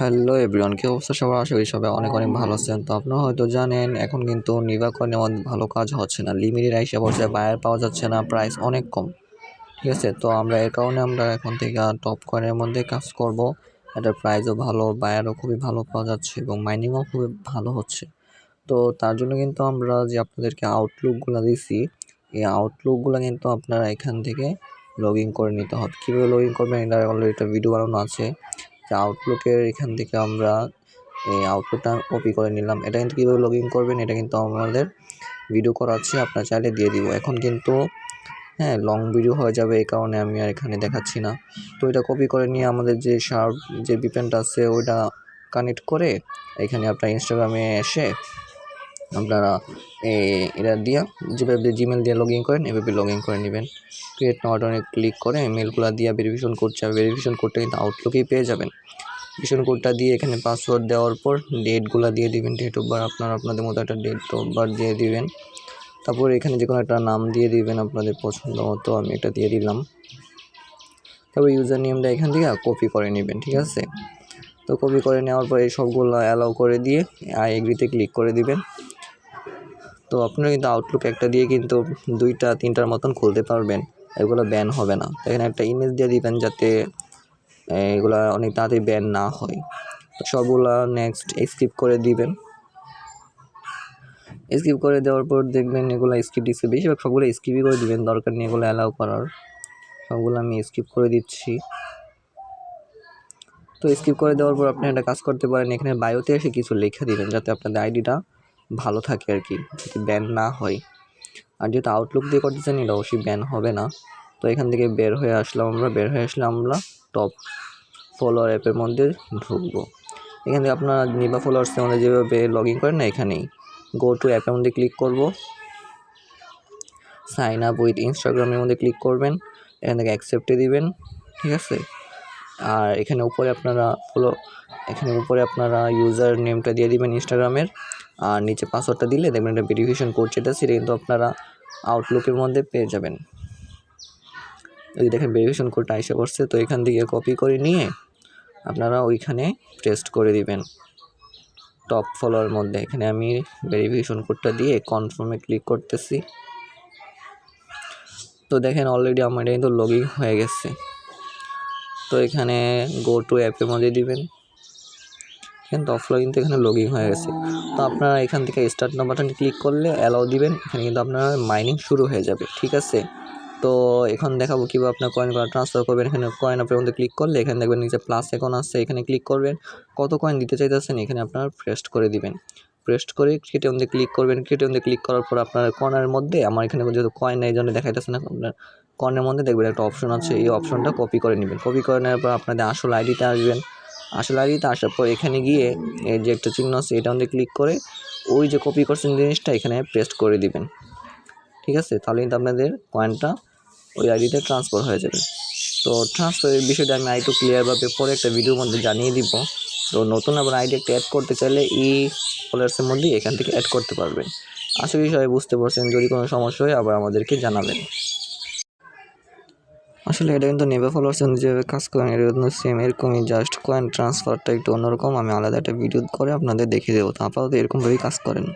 Hello everyone, কি অবস্থা সবার? আশা করি সবাই অনেক অনেক ভালো আছেন। তো আপনারা হয়তো জানেন, এখন কিন্তু মধ্যে ভালো কাজ হচ্ছে না। লিমিটেড আইসা বলছে বায়ার পাওয়া যাচ্ছে না, প্রাইস অনেক কম। ঠিক আছে? তো আমরা এর কারণে আমরা এখন থেকে টপ কয়েনের মধ্যে কাজ করব। এটার প্রাইসও ভালো, বায়ারও খুবই ভালো পাওয়া যাচ্ছে এবং মাইনিংও খুবই ভালো হচ্ছে। তো তার জন্য কিন্তু আমরা যে আপনাদেরকে আউটলুকগুলো দিছি, এই আউটলুকগুলো কিন্তু আপনারা এখান থেকে লগ ইন করে নিতে হবে। কীভাবে লগ ইন করবেন, এটা অলরেডি একটা ভিডিও বানানো আছে। আউটলুকের এখান থেকে আমরা, এই আউটলুকটা কপি করে নিলাম। এটা কিন্তু কীভাবে লগ ইন করবেন, এটা কিন্তু আমাদের ভিডিও করা আছে, আপনার চাইলে দিয়ে দিব। এখন কিন্তু হ্যাঁ লং ভিডিও হয়ে যাবে এই কারণে আমি আর এখানে দেখাচ্ছি না। তো এটা কপি করে নিয়ে আমাদের যে শার্প যে বিপেনটা আছে, ওইটা কানেক্ট করে এখানে আপনার ইনস্টাগ্রামে এসে আপনারা এটা দিয়ে যেভাবে জিমেল দিয়ে লগ ইন করেন এভাবে লগ ইন করে নেবেন। ক্রিয়েট নটনে ক্লিক করে মেলগুলো দিয়ে ভেরিফিকেশন কোড চাবে ভেরিফিকেশন কোডটা কিন্তু আউটলুকেই পেয়ে যাবেন। ভেরিফিকেশন কোডটা দিয়ে এখানে পাসওয়ার্ড দেওয়ার পর ডেটগুলো দিয়ে দিবেন। ডেট অফ বার আপনার আপনাদের মতো একটা ডেট অফ বার দিয়ে দিবেন। তারপর এখানে যে কোনো একটা নাম দিয়ে দিবেন আপনাদের পছন্দ মতো, আমি এটা দিয়ে দিলাম। তারপর ইউজার নেমটা এখান থেকে কপি করে নেবেন, ঠিক আছে? তো কপি করে নেওয়ার পর এই সবগুলো অ্যালাউ করে দিয়ে আই এগ্রিতে ক্লিক করে দিবেন। তো আপনারা কিন্তু আউটলুক একটা দিয়ে কিন্তু দুইটা, তিনটার মতন খুলতে পারবেন। এগুলো ব্যান হবে না। এখানে একটা ইমেজ দিয়ে দিবেন যাতে এগুলো অনেক তাড়াতাড়ি ব্যান না হয়। তো সবগুলো নেক্সট স্কিপ করে দিবেন। স্কিপ করে দেওয়ার পর দেখবেন এগুলো স্কিপ দিচ্ছে। বেশিরভাগ সবগুলো স্কিপই করে দিবেন, দরকার নেই এগুলো অ্যালাউ করার। সবগুলো আমি স্কিপ করে দিচ্ছি। তো স্কিপ করে দেওয়ার পর আপনি একটা কাজ করতে পারেন। এখানে বায়োতে এসে কিছু লেখা দিবেন, যাতে আপনাদের আইডিটা ভালো থাকে আর কি যাতে ব্যান না হয়। আর যেহেতু আউটলুক দিয়ে করতেছেন এটা অবশ্যই ব্যান হবে না। তো এখান থেকে বের হয়ে আসলাম আমরা, বের হয়ে আসলে আমরা টপ ফলোয়ার অ্যাপের মধ্যে ঢুকবো। এখান থেকে আপনারা নিবা ফলোয়ার্সের মধ্যে যেভাবে লগ ইন করেন না, এখানেই গো টু অ্যাপের মধ্যে ক্লিক করব। সাইন আপ উইথ ইনস্টাগ্রামের মধ্যে ক্লিক করবেন, এখান থেকে অ্যাকসেপ্টে দিবেন, ঠিক আছে? আর এখানে উপরে আপনারা ফলো এখানে উপরে আপনারা ইউজার নেমটা দিয়ে দিবেন ইনস্টাগ্রামের আর নিচে পাসওয়ার্ডটা দিলে দেখবেন একটা ভেরিফিকেশন কোড যেটা, সেটা কিন্তু আপনারা আউটলুকের মধ্যে পেয়ে যাবেন। যদি দেখেন ভেরিফিকেশন কোডটা এসে পড়ছে, তো এখান থেকে কপি করে নিয়ে আপনারা ওইখানে টেস্ট করে দিবেন। টপ ফলোয়ার মধ্যে। এখানে আমি ভেরিফিকেশন কোডটা দিয়ে কনফার্মে ক্লিক করতেছি। তো দেখেন অলরেডি আমার এটা কিন্তু লগ হয়ে গেছে। তো এখানে গো টু অ্যাপের মধ্যে দিবেন। কিন্তু অফলাইন তো এখানে লগ হয়ে গেছে। তো আপনারা এখান থেকে স্টার্ট নাম্বারটা ক্লিক করলে অ্যালাউ দিবেন, এখানে কিন্তু আপনার মাইনিং শুরু হয়ে যাবে, ঠিক আছে? তো এখন দেখাবো কীভাবে আপনার কয়েন ট্রান্সফার করবেন। এখানে কয়েন আপনার মধ্যে ক্লিক করলে এখানে দেখবেন নিচে প্লাস এখন আসছে এখানে ক্লিক করবেন। কত কয়েন দিতে চাইতেছেন, এখানে আপনার প্রেস্ট করে দিবেন। প্রেস্ট করে ক্রিয়েটে মধ্যে ক্লিক করবেন। ক্রিয়েটে মধ্যে ক্লিক করার পর আপনার কর্নারের মধ্যে, আমার এখানে যেহেতু কয়েন এই জন্য দেখাইতেছে না, আপনার কর্নের মধ্যে দেখবেন একটা অপশন আছে, এই অপশনটা কপি করে নেবেন। কপি করে নেওয়ার পর আপনাদের আসল আইডিতে আসবেন। আসল আইডিতে আসার পর এখানে গিয়ে এই যে একটা চিহ্ন আছে, এটা মধ্যে ক্লিক করে ওই যে কপি করছেন জিনিসটা এখানে পেস্ট করে দিবেন। ঠিক আছে? তাহলে কিন্তু আপনাদের কয়েনটা ওই আইডিতে ট্রান্সফার হয়ে যাবে। তো ট্রান্সফারের বিষয়টা আমি আইটু ক্লিয়ারভাবে পরে একটা ভিডিওর মধ্যে জানিয়ে দিব। তো নতুন আবার আইডি একটা অ্যাড করতে চাইলে ই ফলোয়ার্সের মধ্যেই এখান থেকে অ্যাড করতে পারবেন। করি সবাই বুঝতে পারছেন। যদি কোনো সমস্যা হয় আবার আমাদেরকে জানাবেন। আসলে এটা কিন্তু নেবে ফলোয়ার্স যেভাবে কাজ করেন এটা কিন্তু সেম এরকমই জাস্ট কয়েন ট্রান্সফারটা একটু অন্যরকম। আমি আলাদা একটা ভিডিও করে আপনাদের দেখিয়ে দেবো, তো আপাতত এরকমভাবেই কাজ করেন।